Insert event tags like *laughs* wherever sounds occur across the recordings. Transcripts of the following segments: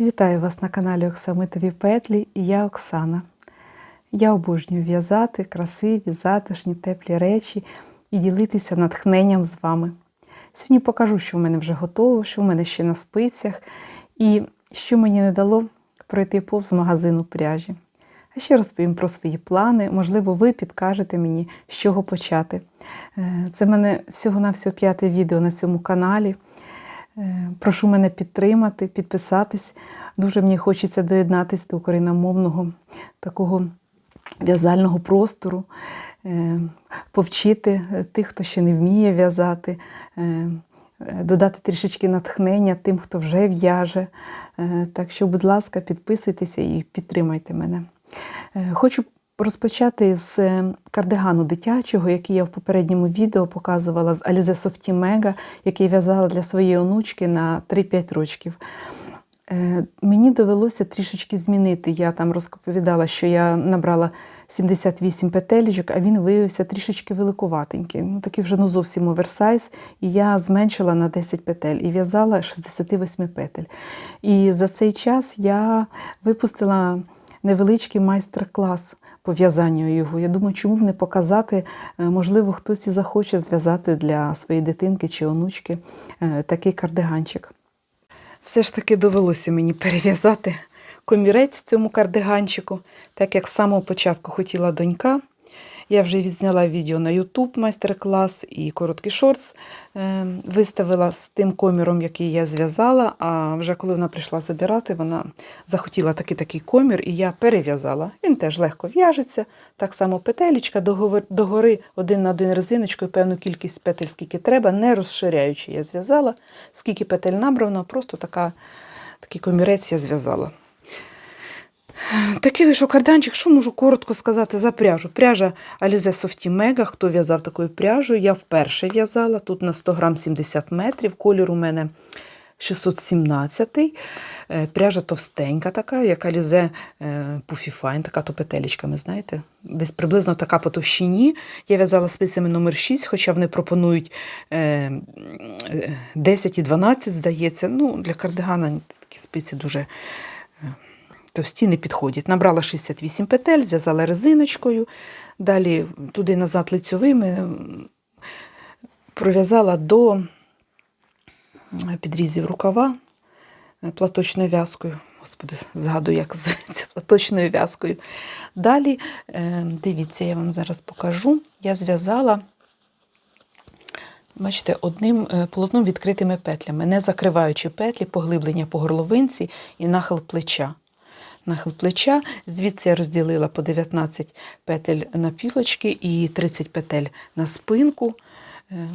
Вітаю вас на каналі Оксамитові Петлі і я Оксана. Я обожнюю в'язати красиві, затишні, теплі речі і ділитися натхненням з вами. Сьогодні покажу, що в мене вже готово, що в мене ще на спицях, і що мені не дало пройти повз магазину пряжі. А ще розповім про свої плани. Можливо, ви підкажете мені, з чого почати. Е, Це в мене всього-навсього п'яте відео на цьому каналі. Е, Прошу мене підтримати, підписатись. Дуже мені хочеться доєднатися до україномовного такого в'язального простору, е, повчити тих, хто ще не вміє в'язати, е, додати трішечки натхнення тим, хто вже в'яже. Е, Так що, будь ласка, підписуйтеся і підтримайте мене. Е, Хочу розпочати з е, кардигану дитячого, який я в попередньому відео показувала з Alize Softy Mega, який в'язала для своєї онучки на 3-5 років. Е, Мені довелося трішечки змінити. Я там розповідала, що я набрала 78 петелечок, а він виявився трішечки великуватенький. Ну, такий вже ну, зовсім оверсайз. І я зменшила на 10 петель і в'язала 68 петель. І за цей час я випустила невеличкий майстер-клас по в'язанню його. Я думаю, чому б не показати, е, можливо, хтось і захоче зв'язати для своєї дитинки чи онучки е, такий кардиганчик. Все ж таки довелося мені перев'язати комірець в цьому кардиганчику, так як з самого початку хотіла донька. Я вже відзняла відео на YouTube майстер-клас і короткий шортс е, виставила з тим коміром, який я зв'язала. А вже коли вона прийшла забирати, вона захотіла такий такий комір, і я перев'язала. Він теж легко в'яжеться. Так само петелечка догори один на один резиночкою, певну кількість петель, скільки треба, не розширяючи. Я зв'язала, скільки петель набрано, просто така, такий комірець я зв'язала. Такий вийшов карданчик, що можу коротко сказати за пряжу. Пряжа Alize Softy Mega, хто в'язав такою пряжею, я вперше в'язала, тут на 100 грам 70 метрів, колір у мене 617 Е, Пряжа товстенька така, як Alize е, Puffy Fine, така то петелечками, знаєте, десь приблизно така по товщині. Я в'язала спицями номер 6, хоча вони пропонують е, е, 10 і 12, здається. Ну, для кардигана такі спиці дуже товсті не підходять. Набрала 68 петель, зв'язала резиночкою, далі туди назад лицьовими пров'язала до підрізів рукава е, платочною в'язкою. Господи, згадую, як *laughs* називається платочною в'язкою. Далі, е, дивіться, я вам зараз покажу. Я зв'язала, бачите, одним е, полотном відкритими петлями, не закриваючи петлі, поглиблення по горловинці і нахил плеча нахил плеча. Звідси я розділила по 19 петель на пілочки і 30 петель на спинку. Е,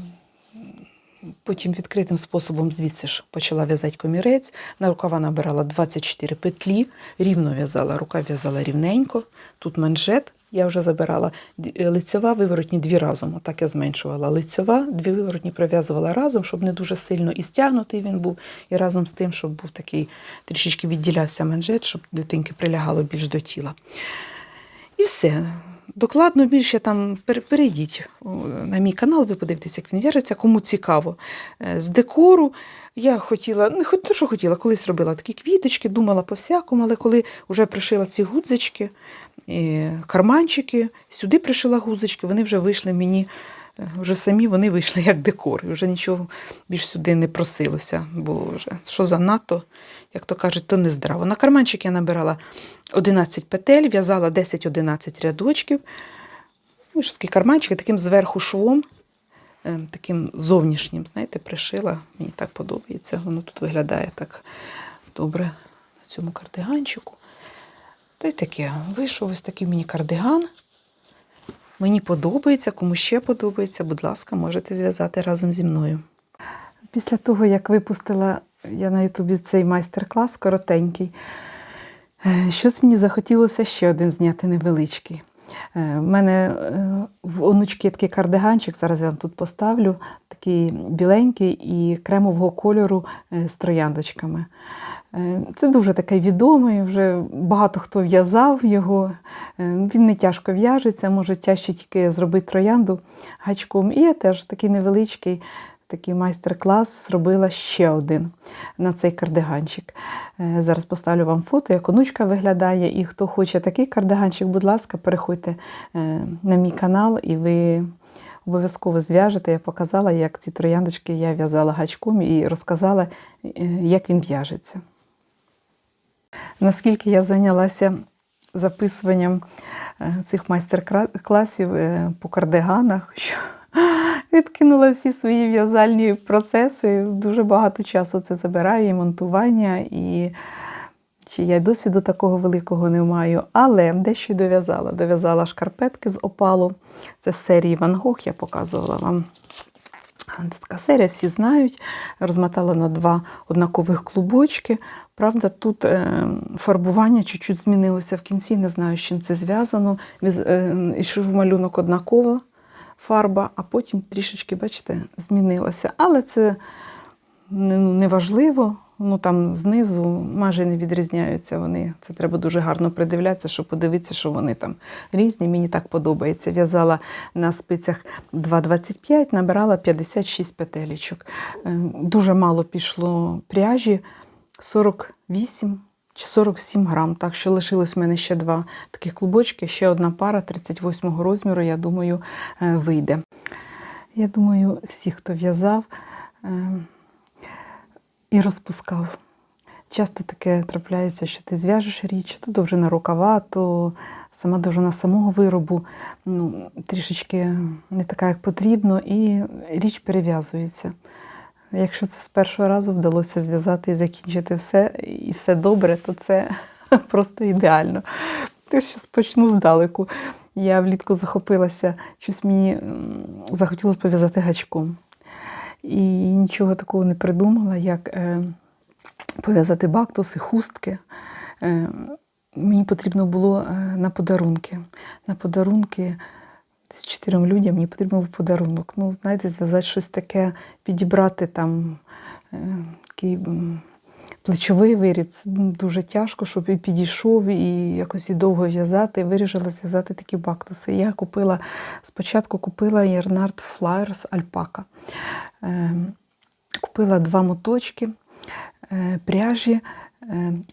Потім відкритим способом звідси ж почала в'язати комірець. На рукава набирала 24 петлі, рівно в'язала, рука в'язала рівненько. Тут манжет я вже забирала д- лицьова, виворотні дві разом. Отак я зменшувала лицьова, дві виворотні прив'язувала разом, щоб не дуже сильно і стягнутий він був, і разом з тим, щоб був такий трішечки відділявся манжет, щоб дитинки прилягало більш до тіла. І все. Докладно більше там перейдіть на мій канал, ви подивитеся, як він в'яжеться, кому цікаво. Е, З декору я хотіла, не хоч- що хотіла, колись робила такі квіточки, думала по-всякому, але коли вже пришила ці гудзички, карманчики, сюди пришила гудзички, вони вже вийшли мені, е, вже самі вони вийшли як декор. Вже нічого більш сюди не просилося, бо вже що занадто, як то кажуть, то не здраво. На карманчик я набирала 11 петель, в'язала 10-11 рядочків. Ну, що такий карманчик, таким зверху швом, е, таким зовнішнім, знаєте, пришила. Мені так подобається. Воно тут виглядає так добре на цьому кардиганчику. Та й таке, вийшов ось такий мені кардиган. Мені подобається, кому ще подобається, будь ласка, можете зв'язати разом зі мною. Після того, як випустила я на Ютубі цей майстер-клас коротенький, е, щось мені захотілося ще один зняти невеличкий. У мене е, в онучки такий кардиганчик, зараз я вам тут поставлю, такий біленький і кремового кольору е, з трояндочками. Е, Це дуже такий відомий, вже багато хто в'язав його. Е, Він не тяжко в'яжеться, може тяжче тільки зробити троянду гачком. І я теж такий невеличкий, такий майстер-клас зробила ще один на цей кардиганчик. Е, Зараз поставлю вам фото, як онучка виглядає. І хто хоче такий кардиганчик, будь ласка, переходьте на мій канал і ви обов'язково зв'яжете. Я показала, як ці трояндочки я в'язала гачком і розказала, як він в'яжеться. Наскільки я зайнялася записуванням е, цих майстер-класів е, по кардиганах, *laughs* що відкинула всі свої в'язальні процеси. Дуже багато часу це забирає, і монтування, і ще я досвіду такого великого не маю. Але дещо й дов'язала. Дов'язала шкарпетки з опалу. Це з серії Ван Гог, я показувала вам. Це така серія, всі знають. Розмотала на два однакових клубочки. Правда, тут е, фарбування чуть-чуть змінилося в кінці, не знаю, з чим це зв'язано. Віз- е, Ішов малюнок однакова фарба, а потім трішечки, бачите, змінилося. Але це не, важливо. Ну там знизу майже не відрізняються вони. Це треба дуже гарно придивлятися, щоб подивитися, що вони там різні. Мені так подобається. В'язала на спицях 2,25, набирала 56 петелечок. Е, Дуже мало пішло пряжі 48 чи 47 грам. Так що лишилось в мене ще два таких клубочки, ще одна пара 38 розміру, я думаю, е, вийде. Я думаю, всі, хто в'язав, е, і розпускав. Часто таке трапляється, що ти зв'яжеш річ, то довжина рукава, то сама довжина самого виробу ну, трішечки не така, як потрібно, і річ перев'язується. Якщо це з першого разу вдалося зв'язати і закінчити все, і все добре, то це *laughs* просто ідеально. Ти ще почну здалеку. Я влітку захопилася, щось мені захотілося пов'язати гачком. І нічого такого не придумала, як е, пов'язати бактуси, хустки. Е, мені потрібно було е, на подарунки. На подарунки десь чотирьом людям мені потрібен був подарунок. Ну, знаєте, зв'язати щось таке, підібрати там е, такий плечовий виріб. Це ну, дуже тяжко, щоб і підійшов, і якось і довго в'язати. Вирішила зв'язати такі бактуси. Я купила спочатку купила Ярнард Flyers Альпака. Е, Купила два моточки е, пряжі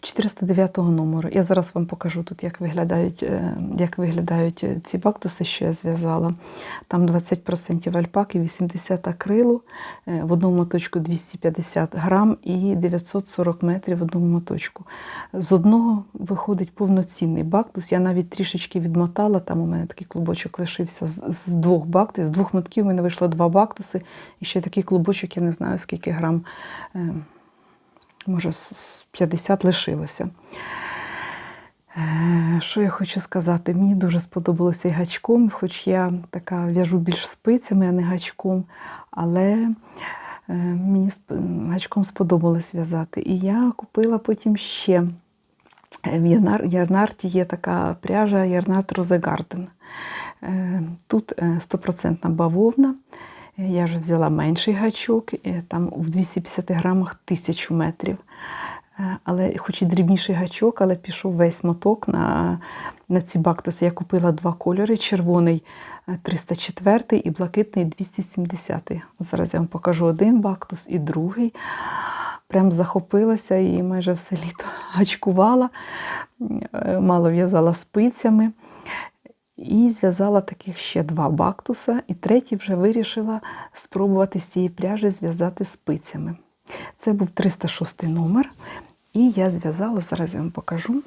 409 номеру. Я зараз вам покажу тут, як виглядають, е, як виглядають е, ці бактуси, що я зв'язала. Там 20% альпаки, 80 акрилу, е, в одному моточку 250 грам і 940 метрів в одному моточку. З одного виходить повноцінний бактус. Я навіть трішечки відмотала, там у мене такий клубочок лишився з двох бактусів. З двох мотків у мене вийшло два бактуси, і ще такий клубочок, я не знаю, скільки грам. Може, з- з 50 лишилося. Е, Що я хочу сказати? Мені дуже сподобалося і гачком, хоч я така в'яжу більш спицями, а не гачком. Але е, мені гачком сподобалось в'язати. І я купила потім ще. Е, В Ярнарті є така пряжа Ярнарт Розегарден. Тут е, 100% бавовна. Е, Я вже взяла менший гачок, е, там в 250 грамах 1000 метрів. Е, Але хоч і дрібніший гачок, але пішов весь моток на, на ці бактуси. Я купила два кольори: червоний е, 304 і блакитний 270. Зараз я вам покажу один бактус і другий. Прям захопилася і майже все літо *laughs* гачкувала, Е, мало в'язала спицями. І зв'язала таких ще два бактуса, і третій вже вирішила спробувати з цієї пряжі зв'язати спицями. Це був 306 номер. І я зв'язала, зараз я вам покажу.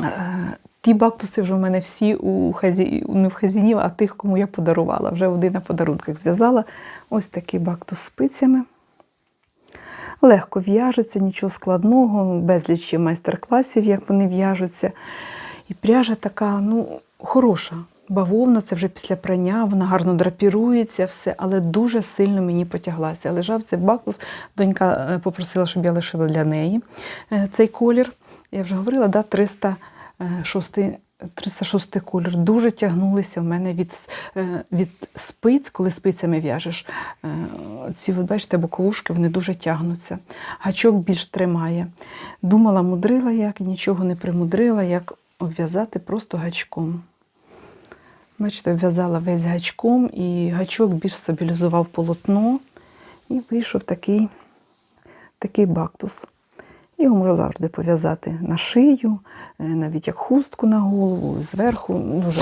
Е, Ті бактуси вже в мене всі у хазі... не в хазінів, а тих, кому я подарувала. Вже один на подарунках зв'язала. Ось такий бактус з спицями. Легко в'яжеться, нічого складного, безліч майстер-класів, як вони в'яжуться. І пряжа така, ну, хороша. Бавовна, це вже після прання, вона гарно драпірується, все, але дуже сильно мені потяглася. Лежав цей бактус, донька е, попросила, щоб я лишила для неї е, цей колір. Я вже говорила, да, 306 306 колір. Дуже тягнулися в мене від, е, від спиць, коли спицями в'яжеш. Е, Ці, ви бачите, боковушки вони дуже тягнуться. Гачок більш тримає. Думала, мудрила як, нічого не примудрила, як обв'язати просто гачком. Бачите, обв'язала весь гачком, і гачок більш стабілізував полотно. І вийшов такий, такий бактус. Його можна завжди пов'язати на шию, е, навіть як хустку на голову, зверху. Дуже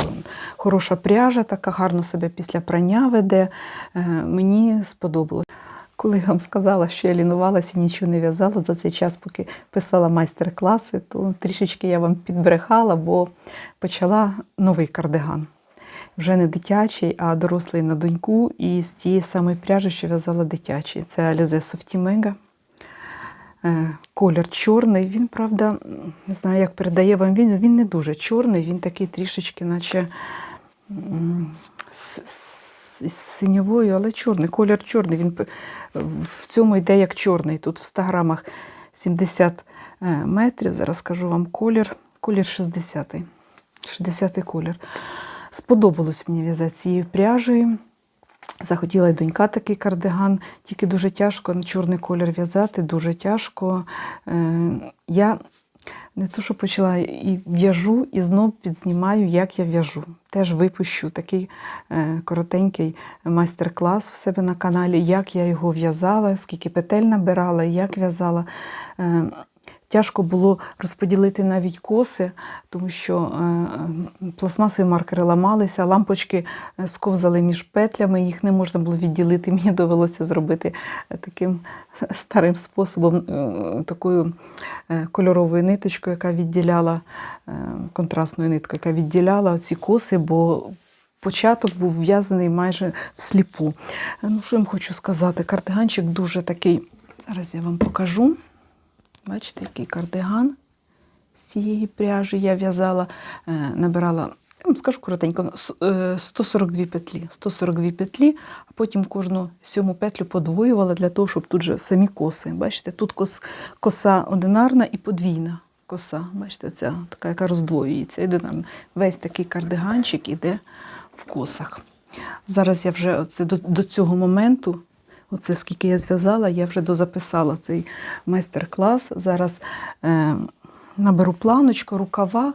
хороша пряжа, така гарно себе після прання веде. Е, Мені сподобалось. Коли я вам сказала, що я лінувалася і нічого не в'язала за цей час, поки писала майстер-класи, то трішечки я вам підбрехала, бо почала новий кардиган. Вже не дитячий, а дорослий на доньку, і з тієї самої пряжі, що в'язала дитячий. Це Alize Mega. Е, Колір чорний. Він, правда, не знаю, як передає вам він. Він не дуже чорний, він такий трішечки, наче з, синьовою, але чорний. Колір чорний. Він в цьому йде як чорний. Тут в 100 грамах 70 е, метрів. Зараз скажу вам колір. Колір 60. 60 колір. Сподобалось мені в'язати цією пряжею. Захотіла й донька такий кардиган, тільки дуже тяжко чорний колір в'язати, дуже тяжко. Е, Я не то, що почала і в'яжу, і знов підзнімаю, як я в'яжу. Теж випущу такий е, коротенький майстер-клас в себе на каналі, як я його в'язала, скільки петель набирала, як в'язала. Е, Тяжко було розподілити навіть коси, тому що е, пластмасові маркери ламалися, лампочки е, сковзали між петлями, їх не можна було відділити. *laughs* Мені довелося зробити е, таким старим способом, е, такою е, кольоровою ниточкою, яка відділяла е, контрастною ниткою, яка відділяла ці коси, бо початок був в'язаний майже всліпу. Е, Ну, що я вам хочу сказати? Кардиганчик дуже такий. Зараз я вам покажу. Бачите, який кардиган з цієї пряжі я в'язала, е, набирала, скажу коротенько, е, 142 петлі. 142 петлі, а потім кожну сьому петлю подвоювала для того, щоб тут же самі коси. Бачите, тут кос, коса одинарна і подвійна коса. Бачите, ця така, яка роздвоюється. Одинарна. Весь такий кардиганчик іде в косах. Зараз я вже оце до, до цього моменту Оце скільки я зв'язала, я вже дозаписала цей майстер-клас. Зараз е, наберу планочку, рукава.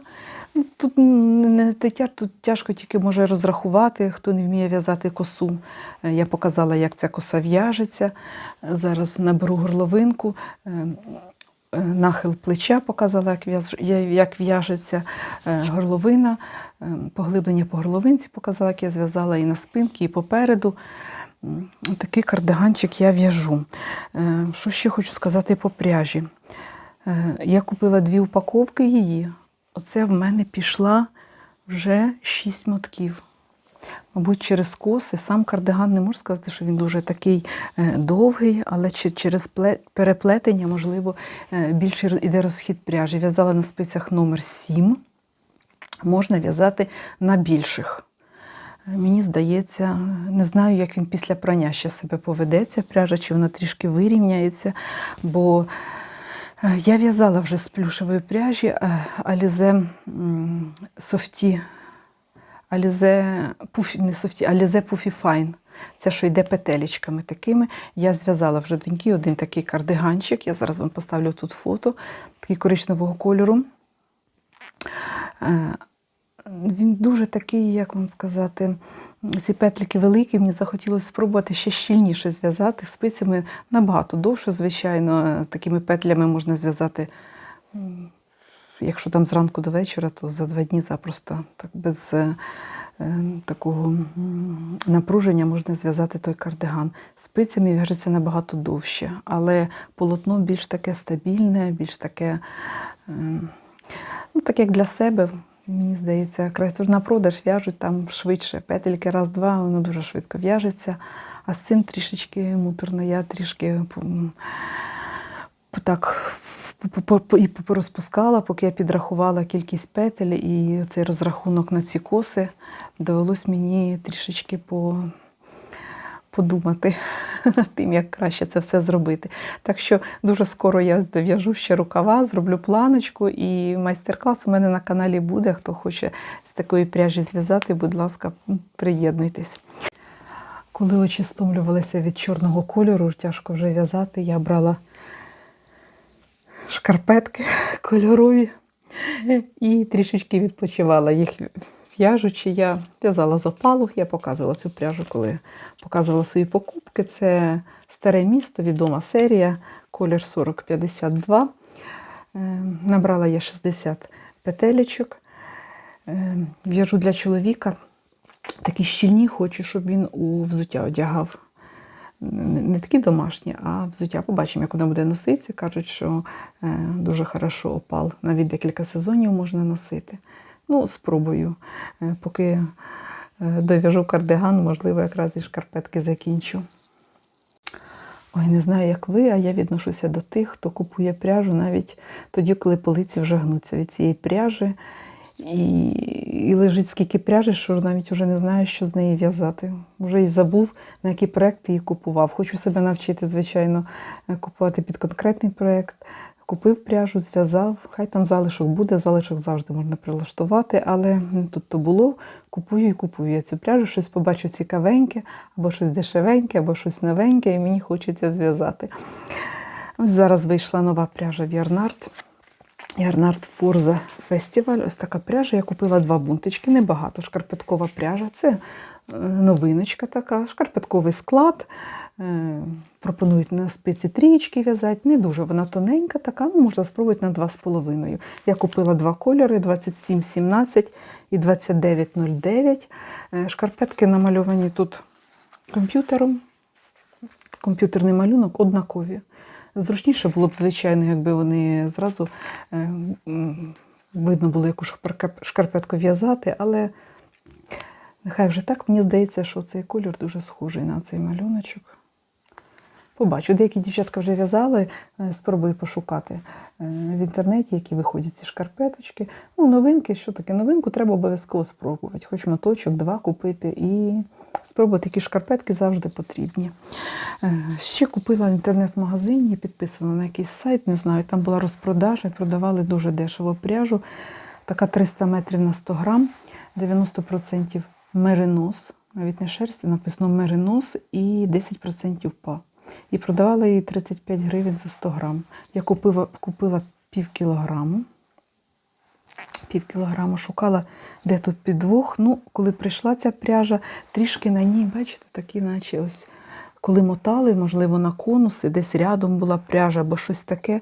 Ну, Тут не тетя, тут тяжко тільки може розрахувати, хто не вміє в'язати косу. Е, Я показала, як ця коса в'яжеться. Зараз наберу горловинку. е, е, Нахил плеча показала, як в'яжеться горловина, поглиблення по горловинці показала, як я зв'язала і на спинці, і попереду. Такий кардиганчик я в'яжу. Е, Що ще хочу сказати по пряжі? Е, Я купила дві упаковки її. Оце в мене пішла вже шість мотків. Мабуть, через коси. Сам кардиган не можу сказати, що він дуже такий е, довгий, але через переплетення, можливо, більше іде розхід пряжі. В'язала на спицях номер 7. Можна в'язати на більших. Е, Мені здається, не знаю, як він після прання ще себе поведеться, пряжа, чи вона трішки вирівняється, бо е, я в'язала вже з плюшевої пряжі е, Alize м, Softy, Alize не Softy, Alize Puffy Fine. Це що йде петелечками такими. Я зв'язала вже доньки один такий кардиганчик. Я зараз вам поставлю тут фото, такий коричневого кольору. Він дуже такий, як вам сказати, ці петлики великі, мені захотілося спробувати ще щільніше зв'язати спицями набагато довше, звичайно. Такими петлями можна зв'язати, якщо там зранку до вечора, то за два дні запросто так без е, е, такого напруження можна зв'язати той кардиган. Спицями в'яжеться набагато довше, але полотно більш таке стабільне, більш таке. ем, Ну, так як для себе, мені здається, краще на продаж в'яжуть там швидше. Петельки раз-два, воно дуже швидко в'яжеться. А з цим трішечки муторно. Я трішки так і порозпускала, поки я підрахувала кількість петель і цей розрахунок на ці коси, довелось мені трішечки по подумати над тим, як краще це все зробити. Так що дуже скоро я дов'яжу ще рукава, зроблю планочку, і майстер-клас у мене на каналі буде. Хто хоче з такої пряжі зв'язати, будь ласка, приєднуйтесь. Коли очі стомлювалися від чорного кольору, тяжко вже в'язати, я брала шкарпетки кольорові і трішечки відпочивала. Їх в'яжучи, я в'язала з опалу, я показувала цю пряжу, коли показувала свої покупки. Це старе місто, відома серія, колір 4052. Е, Набрала я 60 петелечок. Е, В'яжу для чоловіка. Такі щільні, хочу, щоб він у взуття одягав. Не такі домашні, а взуття. Побачимо, як вона буде носитися. Кажуть, що е, дуже хорошо опал. Навіть декілька сезонів можна носити. Ну, спробую. Е, поки е, дов'яжу кардиган, можливо, якраз і шкарпетки закінчу. Ой, не знаю, як ви, а я відношуся до тих, хто купує пряжу навіть тоді, коли полиці вже гнуться від цієї пряжі. І, і лежить скільки пряжі, що навіть вже не знаю, що з неї в'язати. Вже і забув, на які проекти її купував. Хочу себе навчити, звичайно, е, купувати під конкретний проєкт. Купив пряжу, зв'язав, хай там залишок буде, залишок завжди можна прилаштувати, але тут то було. Купую і купую я цю пряжу, щось побачу цікавеньке, або щось дешевеньке, або щось новеньке, і мені хочеться зв'язати. Зараз вийшла нова пряжа в Ярнард. Ярнард Фурза Фестиваль. Ось така пряжа. Я купила два бунтички, небагато. Шкарпеткова пряжа. Це е, новиночка така, шкарпетковий склад. Е, Пропонують на спиці трієчки в'язати. Не дуже вона тоненька, така, ну, можна спробувати на 2,5. Я купила два кольори: 2717 і 2909. Е, Шкарпетки намальовані тут комп'ютером. Комп'ютерний малюнок однакові. Зручніше було б, звичайно, якби вони зразу е, видно було, яку шкарпе- шкарпетку в'язати, але нехай вже так, мені здається, що цей колір дуже схожий на цей малюночок. Побачу, деякі дівчатка вже в'язали, е, спробую пошукати е, в інтернеті, які виходять ці шкарпеточки. Ну, новинки, що таке? Новинку треба обов'язково спробувати. Хоч моточок, два купити і спробувати такі шкарпетки завжди потрібні. Е, Ще купила в інтернет-магазині, підписана на якийсь сайт, не знаю, там була розпродажа, продавали дуже дешево пряжу. Така 300 метрів на 100 грам, 90% меринос, навіть не шерсті, написано меринос і 10% па. І продавала її 35 гривень за 100 грам. Я купила, купила пів кілограму. Пів кілограму шукала, де тут підвох. Ну, коли прийшла ця пряжа, трішки на ній, бачите, такі, наче ось коли мотали, можливо, на конуси, десь рядом була пряжа або щось таке.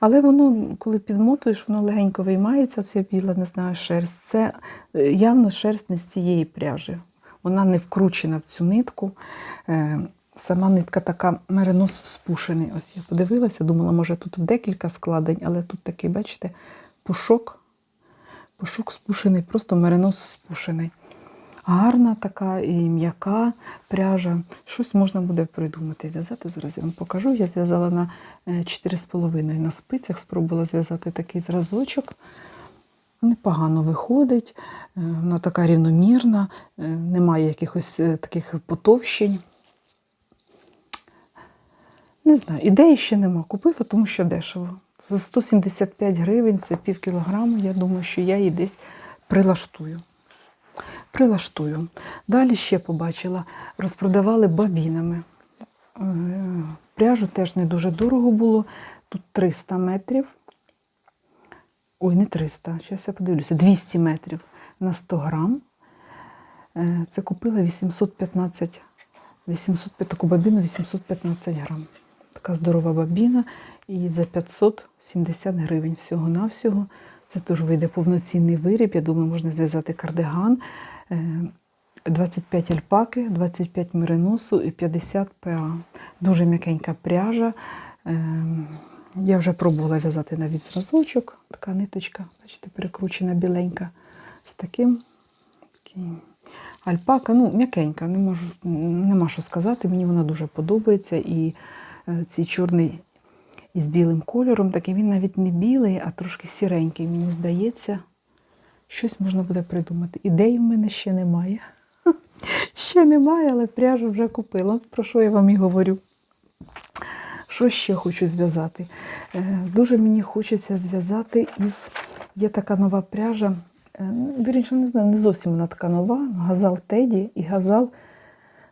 Але воно, коли підмотуєш, воно легенько виймається, оця біла, не знаю, шерсть. Це е, явно шерсть не з цієї пряжі. Вона не вкручена в цю нитку. Е, Сама нитка така меринос спушений. Ось я подивилася, думала, може тут в декілька складень, але тут такий, бачите, пушок. Пушок спушений, просто меринос спушений. Гарна така і м'яка пряжа. Щось можна буде придумати в'язати. Зараз я вам покажу. Я зв'язала на е, 4,5 на спицях, спробувала зв'язати такий зразочок. Непогано виходить, е, вона така рівномірна, е, немає якихось е, таких потовщень. Не знаю, ідеї ще нема. Купила, тому що дешево. За 175 гривень це пів кілограму. Я думаю, що я її десь прилаштую. Прилаштую. Далі ще побачила, розпродавали бабінами. Е, Пряжу теж не дуже дорого було. Тут 300 метрів. Ой, не 300, зараз я подивлюся, 200 метрів на 100 грам. Е, Це купила 815, 800, таку бабіну 815 грам. Така здорова бабіна. І за 570 гривень всього-навсього. Це теж вийде повноцінний виріб. Я думаю, можна зв'язати кардиган. Е, 25 альпаки, 25 мериносу і 50 ПА. Дуже м'якенька пряжа. Е, Я вже пробувала в'язати навіть зразочок. Така ниточка, бачите, перекручена біленька. З таким. Альпака, ну, м'якенька, не можу, нема що сказати. Мені вона дуже подобається. І е, цей чорний із білим кольором, такий він навіть не білий, а трошки сіренький, мені здається. Щось можна буде придумати. Ідеї в мене ще немає. *laughs* Ще немає, але пряжу вже купила. Про що я вам і говорю. Що ще хочу зв'язати? Е, Дуже мені хочеться зв'язати із. Є така нова пряжа. е, Вірніше, не знаю, не зовсім вона така нова. Газал Теді і газал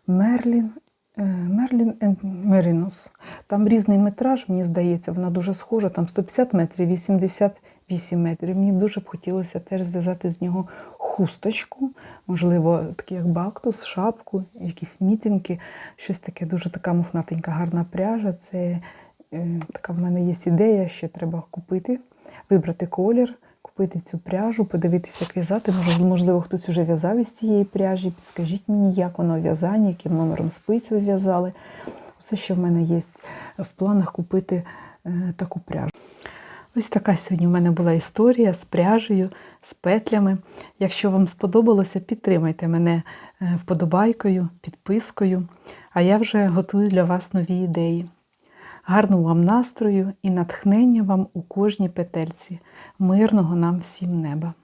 Мерлін. Е, Мерлін енд Меринос. Там різний метраж, мені здається, вона дуже схожа. Там 150 метрів, 80 8 метрів. Мені дуже б хотілося теж зв'язати з нього хусточку, можливо, такий як бактус, шапку, якісь мітинки, щось таке дуже така мохнатенька, гарна пряжа. Це е, така в мене є ідея, ще треба купити, вибрати колір, купити цю пряжу, подивитися, як в'язати. Може, можливо, хтось вже в'язав із цієї пряжі. Підскажіть мені, як воно в'язання, яким номером спиць ви в'язали. Все, що в мене є в планах купити е, таку пряжу. Ось така сьогодні в мене була історія з пряжею, з петлями. Якщо вам сподобалося, підтримайте мене е, вподобайкою, підпискою, а я вже готую для вас нові ідеї. Гарного вам настрою і натхнення вам у кожній петельці, мирного нам всім неба!